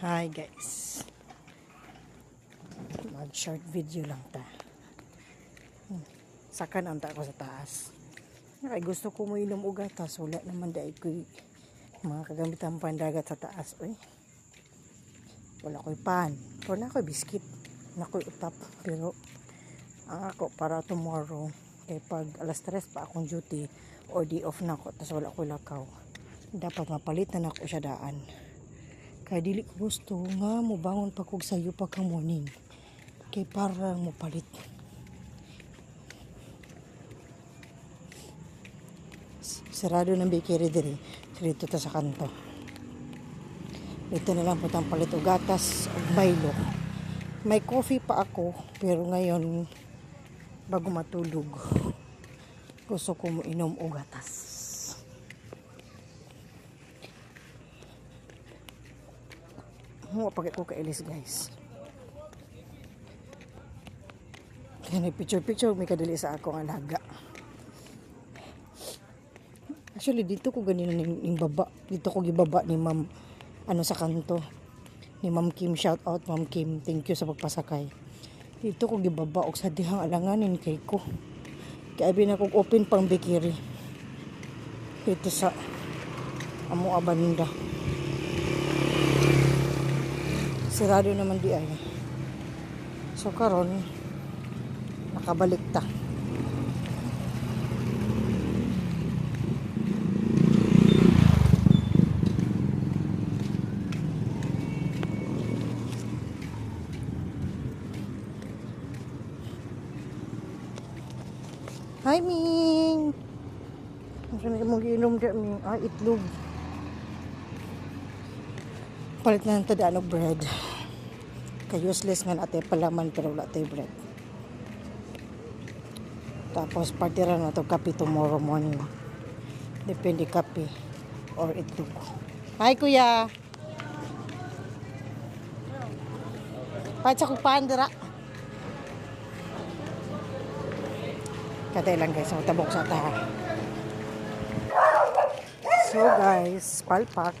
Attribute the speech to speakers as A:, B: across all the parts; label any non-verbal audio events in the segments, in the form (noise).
A: Hi guys. Mag short video lang ta. Hmm. Sakan ang ta ko sa taas. Ay gusto ko mo inom og gatas, wala naman dai ko mga kagamitan pandagat sa taas oy. Wala ko'y pan. Wala ko'y biskit. Wala ko'y utap. Pero ang ako para tomorrow kay pag alas 3 pa akong duty or di off na ako tapos wala ko lakaw dapat mapalit na ako siya daan kaya dili gusto nga mo bangon pa kog sayo pa ka morning. Kay para mo palit. Sarado ng bakery diri. Dito ta sa kanto. Dito na lang po tang palit og gatas og Milo may coffee pa ako pero ngayon bago matulog gusto ko mo inom og gatas Huwag pag ko kailis guys. Kaya nag-picture-picture may kadali sa akong alaga. Actually, dito ko ganino ning, baba. Dito ko gibaba ni ma'am ano sa kanto. Ni ma'am Kim, shout out ma'am Kim. Thank you sa pagpasakay. Dito ko gibaba og sa dihang alanganin kay ko. Kaya bin ako open pang bakery. Dito sa amo abanda. Sirado naman di ay. So karon nakabalik ta. Hi, Ming! Saan ka mong giinom dyan, Ming? Ah, itlog. Palit na ng tadaan og bread. Kay useless nga natin palaman pero wala tayo bread. Tapos partira na kape tomorrow morning. Depende kape or itlog. Hi, kuya! Pacha ko pandira. Katay lang guys, matabok sa taha. So guys, palpak.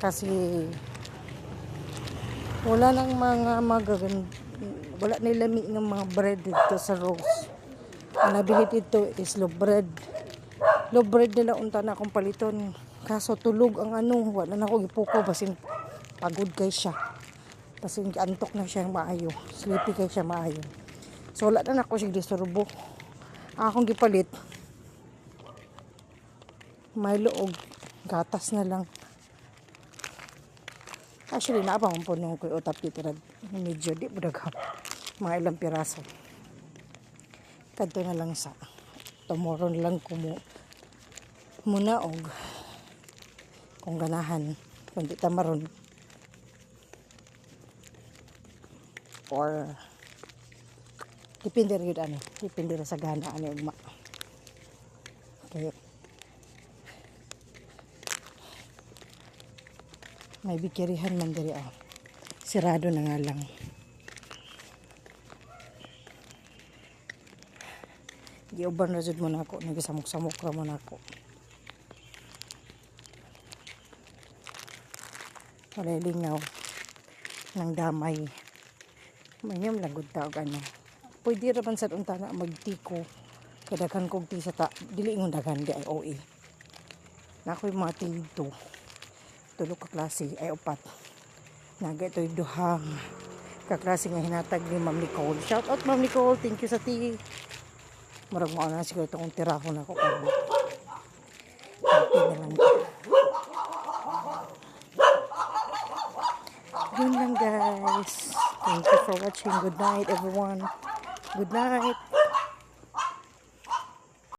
A: Kasi wala nang mga magagand wala nilami ng mga bread dito sa Rose. Ang nabili dito is low bread. Low bread nila unta na akong paliton. Kaso tulog ang ano, wala na ako ipuko basin pagod kay siya. Basin antok na siya maayo. Sleepy kay siya maayo. So wala na ako siya disturbo. Akong gipalit Milo og gatas na lang. Actually, naapa man po nung ko'y utap dito na medyo di mo daghap. (laughs) Mga ilang piraso. Kadto na lang sa tomorrow na lang ko mo muna og kung ganahan kung di tamaron or depende rin ano depende rin sa gana ano ugma kaya may bikirihan man diri ah. Sirado na nga lang. Giuban na jud mo na ako, nagisamok-samok ra mo na ako. Walay lingaw ng damay. Manyam lagod ta og ano. Pwede ra man sad unta na magtiko. Kadaghan kog ti sa ta, dili ingon daghan di ay OE. Na ako'y mga tildo tulo ka klase. Ay upat. Naga ito yung duhang kaklase nga hinatag ni Ma'am Nicole. Shout out Ma'am Nicole. Thank you sa tea. Marag mo na siguro itong tiraho na ako karon na lang. Yun lang guys. Thank you for watching. Good night everyone. Good night